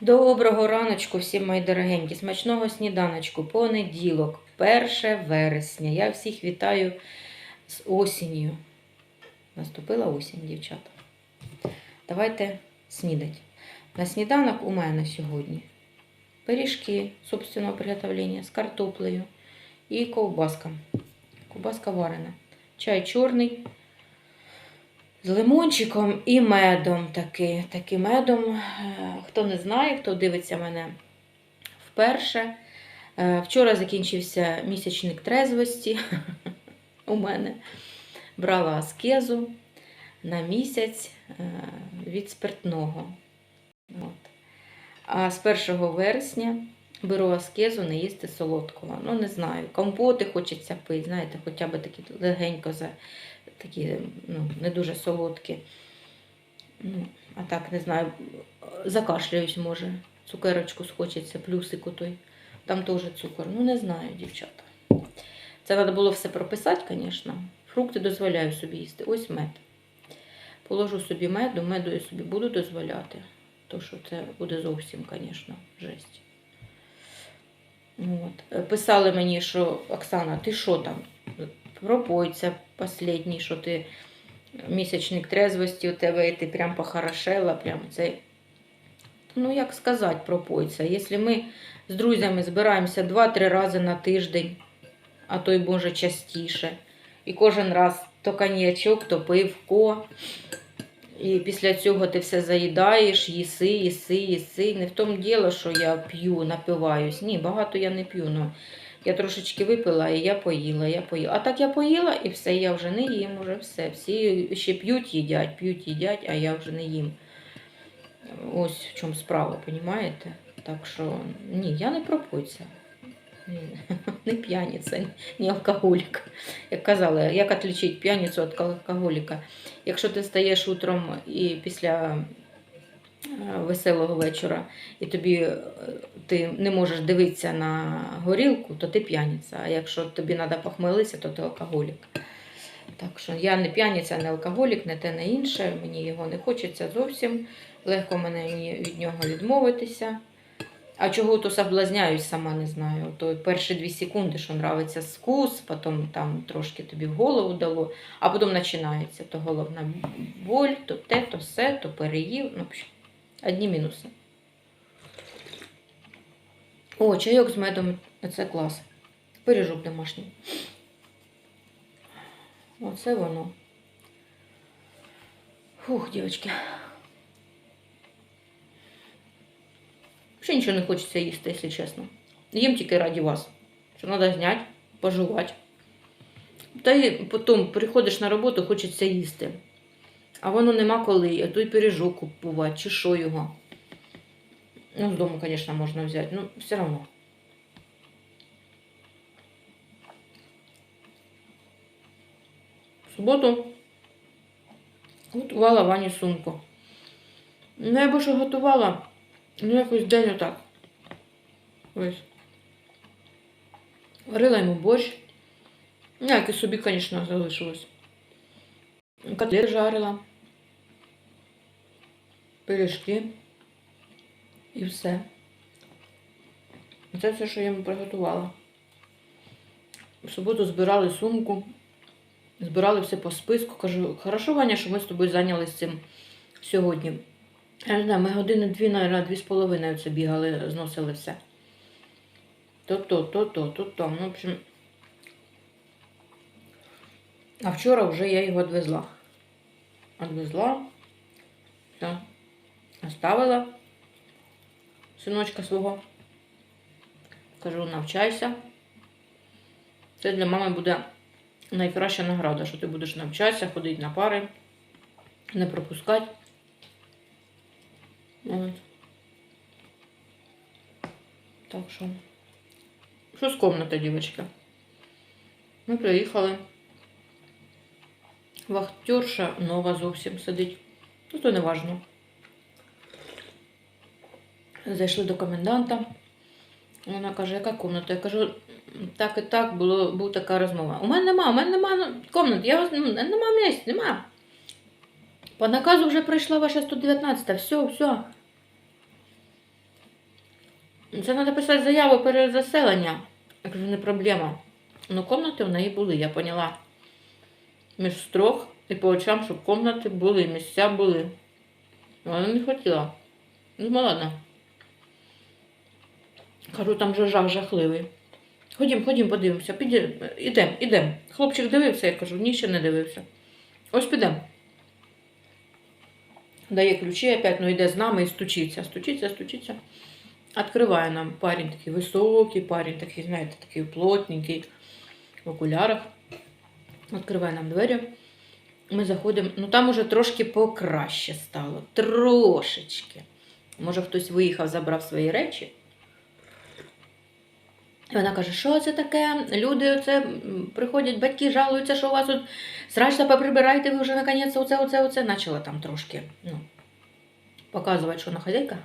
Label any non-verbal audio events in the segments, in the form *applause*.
Доброго раночку всім мої дорогенькі, смачного сніданочку, понеділок, 1 вересня. Я всіх вітаю з осінню. Наступила осінь, дівчата. Давайте снідать. На сніданок у мене сьогодні пиріжки собственного приготовлення з картоплею і ковбаска. Ковбаска варена. Чай чорний з лимончиком і медом таки. Таки медом. Е, Хто не знає, хто дивиться мене вперше. Е, Вчора закінчився місячник трезвості *laughs* у мене. Брала аскезу на місяць е, від спиртного. От. А з 1 вересня беру аскезу не їсти солодкого. Ну, не знаю, компоти хочеться пити, знаєте, хоча б такі легенько за такі ну, не дуже солодкі. Ну, а так, не знаю, закашляюсь, може. Цукерочку схочеться, плюсику той. Там теж цукор. Ну, не знаю, дівчата. Це треба було все прописати, звісно. Фрукти дозволяю собі їсти. Ось мед. Положу собі меду, меду я собі буду дозволяти. То що це буде зовсім, звісно, жесть. От. Писали мені, що Оксана, ти що там? Пропойця останній, що ти місячник трезвості у тебе, і ти прям похорошела, прям цей. Ну, як сказати пропойця? Якщо ми з друзями збираємося 2-3 рази на тиждень, а то й може частіше, і кожен раз то коньячок, то пивко, і після цього ти все заїдаєш, їси, їси, їси. Не в тому діло, що я п'ю, напиваюсь. Ні, багато я не п'ю. Ну, я трошечки випила і я поїла, я поїла. А так я поїла і все, я вже не їм, уже все. Всі ще п'ють, їдять, п'ють, їдять, а я вже не їм. Ось в чому справа, розумієте? Так що ні, я не пропойця. *laughs* Не п'яниця, не алкоголік. Як казали, як відлічити п'яницю від алкоголіка? Якщо ти стаєш утром і після веселого вечора, і тобі е, ти не можеш дивитися на горілку, то ти п'яниця. А якщо тобі треба похмелитися, то ти алкоголік. Так що я не п'яниця, не алкоголік, не те, не інше. Мені його не хочеться зовсім. Легко мене від нього відмовитися. А чого то соблазняюсь, сама не знаю. То перші дві секунди, що нравиться скус, потім там трошки тобі в голову дало, а потім починається то головна боль, то те, то все, то переїв. Ну, одні мінуси. О, чайок з медом це клас. Пиріжок домашній. Оце воно. Фух, дівчатки. Ще нічого не хочеться їсти, якщо чесно. Їм тільки раді вас. Що треба зняти, пожувати. Та й потім приходиш на роботу, хочеться їсти. А воно нема коли, а той пиріжок купувати, чи що його. Ну, з дому, звісно, можна взяти, ну все одно. В суботу готувала Вані сумку. Ну, я б що готувала, ну якось день отак. Ось. Варила йому борщ. Ну, як і собі, звісно, залишилось. Котлет жарила. Пиріжки. І все. Це все, що я йому приготувала. В суботу збирали сумку. Збирали все по списку. Кажу, хорошо, Ваня, що ми з тобою зайнялися цим сьогодні. Я не знаю, ми години дві, навіть дві з половиною це бігали, зносили все. То-то, то-то, то-то. Ну, в общем. А вчора вже я його відвезла. Відвезла. Все. Оставила синочка свого. Кажу, навчайся. Це для мами буде найкраща награда, що ти будеш навчатися, ходити на пари, не пропускати. От. Так що. Що з комнати, дівчатка? Ми приїхали. Вахтерша нова зовсім сидить. Ну, то не важно. Зайшли до коменданта. Вона каже, яка комната? Я кажу, так і так було, була така розмова. У мене нема, у мене нема комнат, я ну, нема місць, нема. По наказу вже прийшла ваша 119, все, все. Це треба писати заяву перезаселення. Я кажу, не проблема. Ну, комнати в неї були, я поняла. Між строк і по очам, щоб комнати були, місця були. Вона не хотіла. Ну, ладно. Кажу, там же жах жахливий. Ходім, ходім, подивимося. Піді... Ідем, ідем. Хлопчик дивився, я кажу, ні, ще не дивився. Ось підемо. Дає ключі опять, ну йде з нами і стучиться, стучиться, стучиться. Откриває нам парень такий високий, парень такий, знаєте, такий плотненький, в окулярах. Відкриває нам двері. Ми заходимо. Ну там уже трошки покраще стало. Трошечки. Може, хтось виїхав, забрав свої речі. І вона каже, що це таке? Люди оце приходять, батьки жалуються, що у вас тут срачно поприбирайте, ви вже наконець оце, оце, оце. Начала там трошки ну, показувати, що вона хазяйка.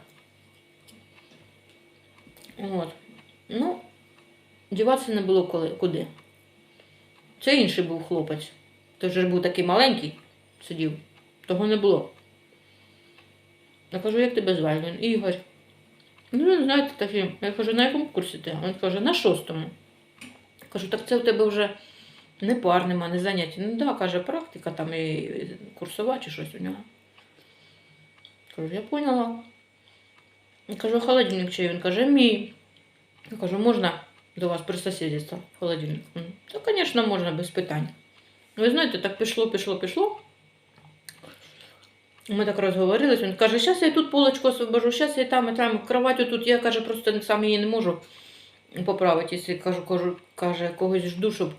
От. Ну, діватися не було коли, куди. Це інший був хлопець. Той же ж був такий маленький, сидів. Того не було. Я кажу, як тебе звати? Він Ігор. Ну, він, знаєте, такий. Я кажу, на якому курсі ти? Він каже, на шостому. Кажу, так це у тебе вже не пар нема, не заняття. Ну да, каже, практика там і курсова чи щось у нього. Кажу, я поняла. Я кажу, холодильник чий? Він каже, мій. Я кажу, можна до вас присосідитися в холодильник? Та, звісно, можна, без питань. Ви знаєте, так пішло, пішло, пішло. Ми так розговорились. Він каже, зараз я тут полочку освобожу, зараз я там, і там, кровать тут. Я каже, просто сам її не можу поправити. Якщо кажу, кажу, каже, когось жду, щоб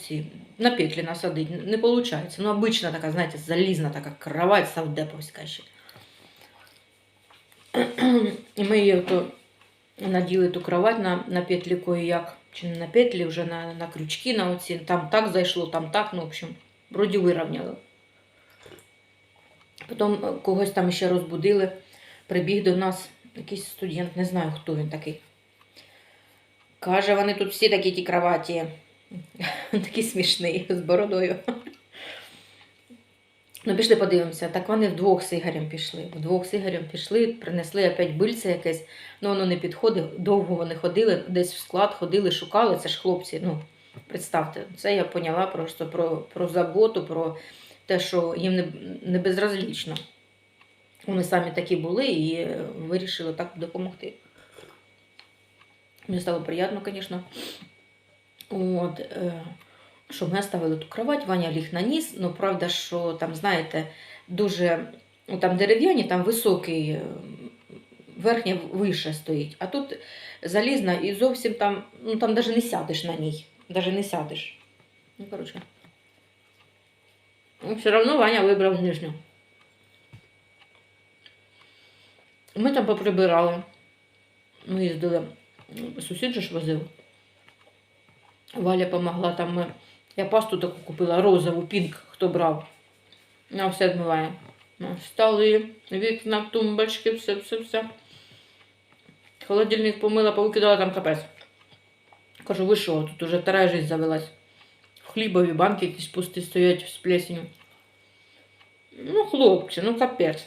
ці, на петлі насадити. Не виходить. Ну, обична така, знаєте, залізна така кровать савдеповська ще. *clears throat* І ми її ото наділи ту кровать на, на петлі кое-як. Чи не на петлі, вже на, на крючки на оці. Там так зайшло, там так, ну, в общем, вроді вирівняли. Потім е, когось там ще розбудили. Прибіг до нас якийсь студент, не знаю, хто він такий. Каже, вони тут всі такі ті кроваті. *laughs* Такий смішний, з бородою. Ну, пішли подивимося. Так вони вдвох з Ігорем пішли. Вдвох з Ігорем пішли, принесли опять бильце якесь, ну воно не підходить. Довго вони ходили, десь в склад ходили, шукали. Це ж хлопці. Ну, представте, це я поняла просто про, про заботу, про те, що їм не, не безразлічно. Вони самі такі були і вирішили так допомогти. Мені стало приємно, звісно. От, е, що ми ставили ту кровать, Ваня ліг на ніс. Ну, правда, що там, знаєте, дуже ну, там дерев'яні, там високий, е, верхня вище стоїть. А тут залізна і зовсім там, ну там навіть не сядеш на ній. Навіть не сядеш. Ну, коротше. Ну, все одно Ваня вибрав нижню. Ми там поприбирали. Ми їздили, сусід же ж возив. Валя помогла там. Ми... Я пасту таку купила розову, пінк, хто брав. На все відмиває. Столи, вікна, тумбочки, все, все, все. Холодильник помила, повикидала там капець. Кажу, ви що, тут уже вторая жизнь завелась. В хлібові банки якісь пусті стоять з плесенью. Ну, хлопці, ну капець.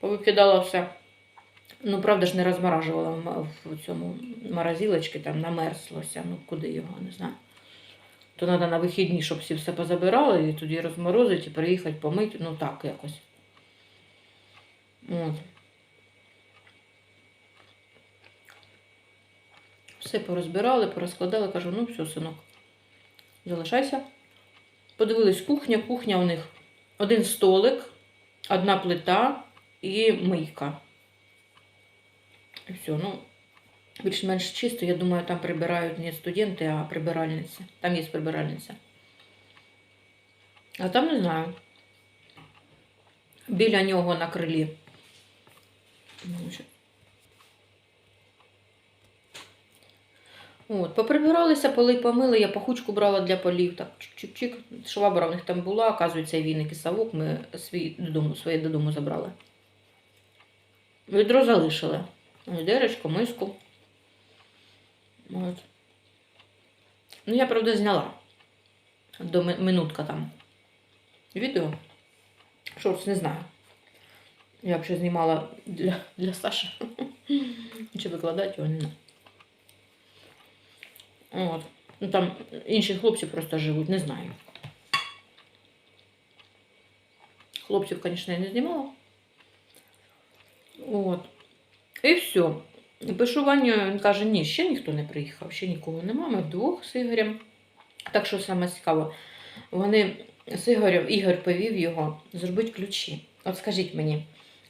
Повикидала все. Ну, правда ж, не розморажувала в цьому морозилочці, там намерзлося. Ну, куди його, не знаю. То треба на вихідні, щоб всі все позабирали, і тоді розморозити, і приїхати помити. Ну так якось. От. Все порозбирали, порозкладали, кажу, ну все, синок, залишайся. Подивились кухня, кухня у них один столик, одна плита і мийка. І все, ну, більш-менш чисто, я думаю, там прибирають не студенти, а прибиральниці. Там є прибиральниця. А там не знаю. Біля нього на крилі. От, поприбиралися, поли помили, я пахучку брала для полів. Так, чик-чик-чик. Швабра в них там була, оказується, і віник і совок ми свій додому, своє додому забрали. Відро залишили. Відеречко, миску. От. Ну, я, правда, зняла. До минутка там. Відео. Шорт, не знаю. Я взагалі знімала для, для Саші. Чи викладати його не знаю. От. Ну там інші хлопці просто живуть, не знаю. Хлопців, звісно, я не знімала. От. І все. Пишу Ваню, він каже, ні, ще ніхто не приїхав, ще нікого нема. Ми вдвох з Ігорем. Так що саме цікаво, вони з Ігорем, Ігор повів його зробити ключі. От скажіть мені,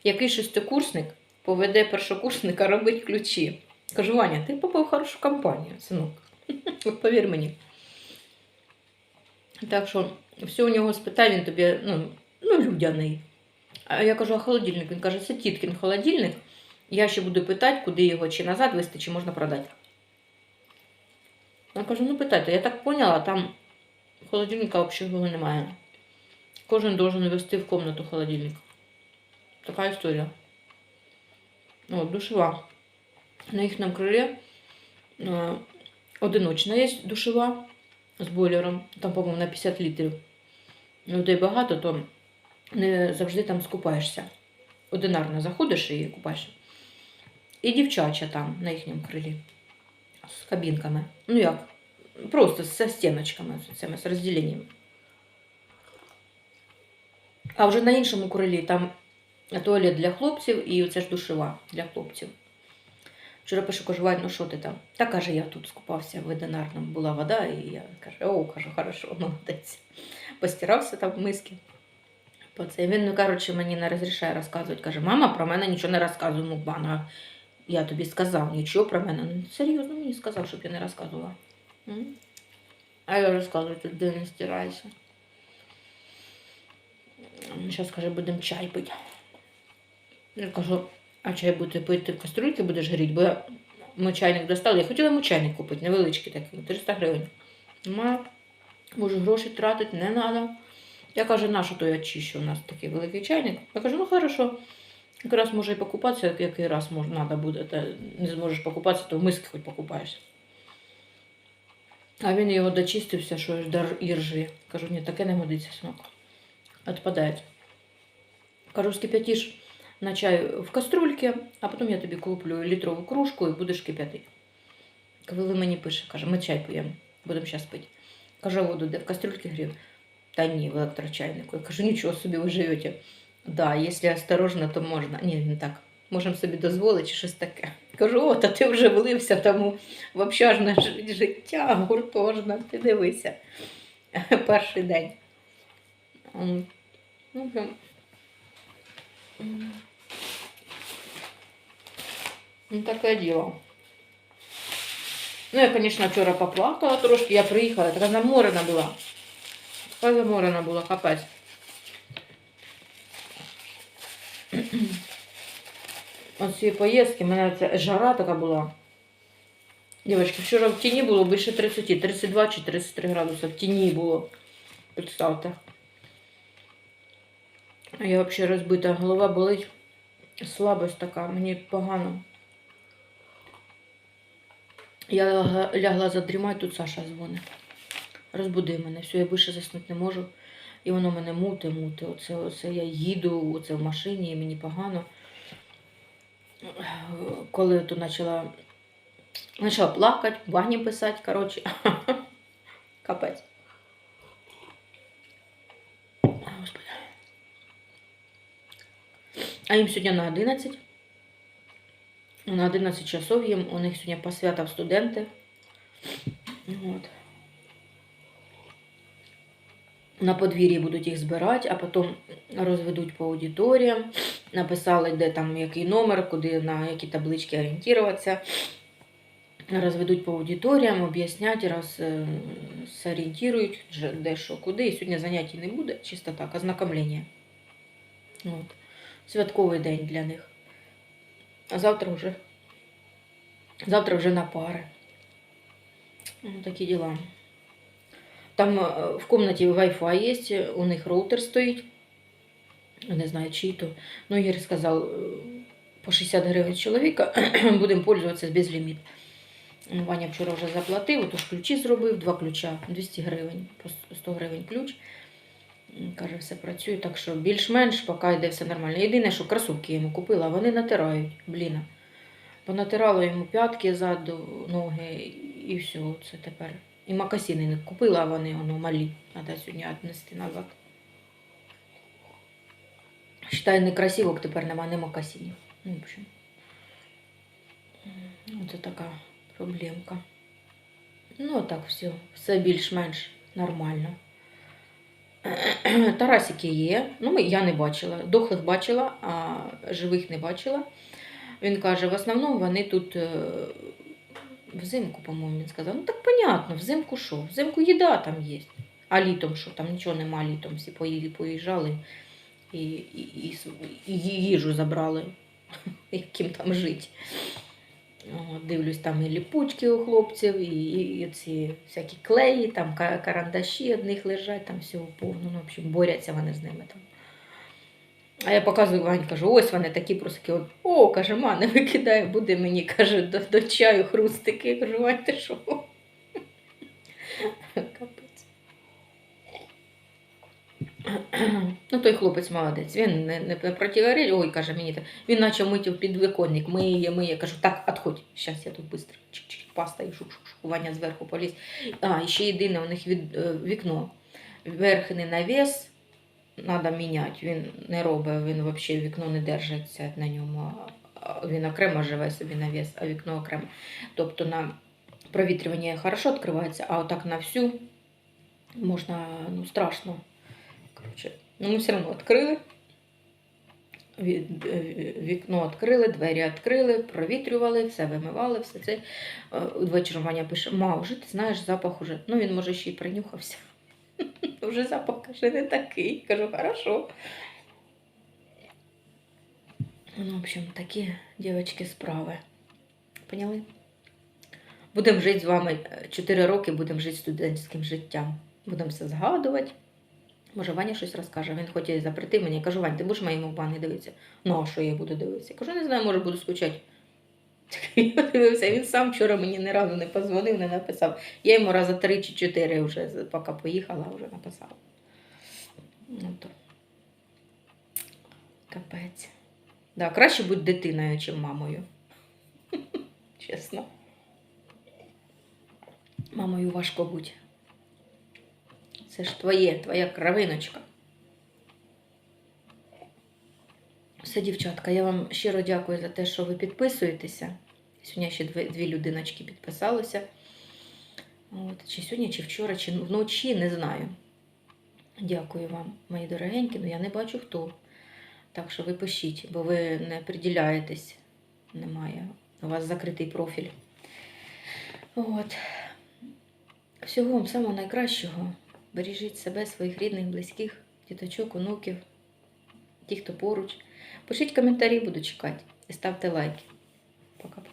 який шестикурсник поведе першокурсника робити ключі? Кажу, Ваня, ти попав хорошу компанію, синок. *laughs* От повір мені. Так що все у нього спитай, він тобі, ну, ну, людяний. А я кажу, а холодильник? Він каже, це тіткін холодильник. Я ще буду питати, куди його чи назад вести, чи можна продати. Я кажу, ну питайте, я так поняла, там холодильника взагалі немає. Кожен должен вести в комнату холодильник. Така історія. О, душева. На їхньому крилі е, одиночна є душева з бойлером. Там, по-моєму, на 50 літрів. Людей багато, то не завжди там скупаєшся. Одинарно заходиш і купаєшся. І дівчача там на їхньому крилі. З кабінками. Ну як? Просто со стіночками, з цими, з розділенням. А вже на іншому крилі там туалет для хлопців і оце ж душева для хлопців. Вчора пишу, кажу, Вань, ну що ти там? Та каже, я тут скупався в одинарному, була вода, і я кажу, о, кажу, хорошо, *laughs* молодець. Постирався там в миски. Він, ну, коротше, мені не розрішає розказувати. Каже, мама про мене нічого не розказує. Ну, бана, я тобі сказав нічого про мене. Ну, серйозно мені сказав, щоб я не розказувала. А я розказую, тут де не стирайся. Зараз, каже, будемо чай пити. Я кажу, а чай будете пити, ти в кастрюльці будеш гріти, бо я ми чайник достали. Я хотіла йому чайник купити, невеличкий такий, 300 гривень. Немає, може, гроші тратити не треба. Я кажу, на що то я чищу, у нас такий великий чайник. Я кажу, ну хорошо. Якраз може і покупатися, як- який раз може, треба буде. Та не зможеш покупатися, то в миски хоч покупаєшся. А він його дочистився, що аж іржі. Кажу, ні, таке не годиться, синок. Отпадає. Кажу, скип'ятиш на чай в каструльці, а потім я тобі куплю літрову кружку і будеш кип'ятити. Коли мені пише, каже, ми чай п'ємо, будемо зараз пити. Каже, воду де в кастрюльці грів? Та ні, в електрочайнику. Я кажу, нічого собі ви живете. Да, якщо осторожно, то можна. Ні, він так. Можемо собі дозволити щось таке. Кажу, о, та ти вже влився, тому ж жи- життя гуртожне, ти дивися. *laughs* Перший день. Ну, прям. Ну, таке діло. Ну, я, звісно, вчора поплакала трошки, я приїхала, така заморена була. Така заморена була, капець. От цієї поїздки, в мене ця жара така була. Дівчатки, вчора в тіні було більше 30, 32 чи 33 градуси в тіні було. Представте. А я взагалі розбита, голова болить, слабость така, мені погано. Я лягла задрімати, тут Саша дзвонить. Розбуди мене, все, я більше заснути не можу. І воно мене муте, муте. Оце, оце я їду, оце в машині, і мені погано. Коли то почала, почала плакати, в ванні писати, коротше. *laughs* Капець. А їм сьогодні на 11. На 11 часов їм. У них сьогодні посвята в студенти. От. На подвір'ї будуть їх збирати, а потім розведуть по аудиторіям. Написали, де там який номер, куди на які таблички орієнтуватися. Розведуть по аудиторіям, об'яснять, роз, е, зорієнтують, де що, куди. І сьогодні заняття не буде, чисто так, ознакомлення. От. Святковий день для них. А завтра вже, завтра вже на пари. Ну, такі діла. Там е, в комнаті Wi-Fi є, у них роутер стоїть. Не знаю, чий то. Ну, Ігор сказав, е, по 60 гривень чоловіка *clears throat* будемо пользуватися без ліміт. Ваня вчора вже заплатив, отож ключі зробив, два ключа, 200 гривень, по 100 гривень ключ. Каже, все працює, так що більш-менш поки йде все нормально. Єдине, що кросівки йому купила, вони натирають, блін. Понатирала йому п'ятки ззаду, ноги і все. Це тепер. І макасини не купила, вони воно малі. Треба сьогодні віднести назад. Считай, не красивок тепер нема, не макасинів. Ну, в общем. М, Це така проблемка. Ну, так все. Все більш-менш нормально. *clears throat* Тарасики є. Ну, я не бачила. Дохлих бачила, а живих не бачила. Він каже, в основному вони тут е, взимку, по-моєму, він сказав. Ну так понятно, взимку що? Взимку їда там є. А літом що? Там нічого нема літом. Всі поїжджали і, і, і, їжу забрали, *laughs* яким там жити. Дивлюсь, там і ліпучки у хлопців, і, і, і ці всякі клеї, там карандаші одних лежать, там всього повно. Ну, в общем, борються вони з ними там. А я показую Вань, кажу, ось вони такі просики. От, О, каже, ма, не викидай, буде мені, каже, до, до чаю хрустики. Я кажу, Вань, ти що? Капець. Ну, той хлопець молодець, він не, не противоречить, ой, каже мені, так, він наче мити підвиконник, миє, миє. Кажу, так, відходь, зараз я тут швидко, паста і шук-шук-шук, Ваня зверху поліз. А, ще єдине, у них від, е, вікно. Верхній навіс треба міняти, він не робить, він взагалі вікно не держиться на ньому. Він окремо живе собі навіс, а вікно окремо. Тобто на провітрювання хорошо відкривається, а отак на всю можна, ну, страшно. Коротше, ну, ми все одно відкрили. Е, Вікно відкрили, двері відкрили, провітрювали, все вимивали, все це. Е, Ввечері Ваня пише: Ма, вже ти знаєш запах уже. Ну він може ще й принюхався. *laughs* Вже запах каже не такий. Кажу, хорошо. Ну, в общем, такі дівчатки справи. Поняли? Будемо жити з вами 4 роки, будемо жити студентським життям. Будемо все згадувати. Може, Ваня щось розкаже. Він хоче запретив мені. Я кажу, Вань, ти будеш моїм мукбанги дивитися? Ну, а що я буду дивитися? Я кажу, не знаю, може буду скучати. *laughs* Він сам вчора мені ні разу не позвонив, не написав. Я йому раза три чи чотири вже, поки поїхала, вже написала. Ну то. Капець. Да, краще бути дитиною, ніж мамою. *laughs* Чесно. Мамою важко бути. Це ж твоє, твоя кровиночка. Все, дівчатка, я вам щиро дякую за те, що ви підписуєтеся. Сьогодні ще дві, дві людиночки підписалися. От, чи сьогодні, чи вчора, чи вночі, не знаю. Дякую вам, мої дорогенькі, ну я не бачу хто. Так що ви пишіть, бо ви не приділяєтесь. Немає. У вас закритий профіль. От. Всього вам самого найкращого. Бережіть себе, своїх рідних, близьких, діточок, онуків, ті, хто поруч. Пишіть коментарі, буду чекати. І ставте лайки. Пока-пока.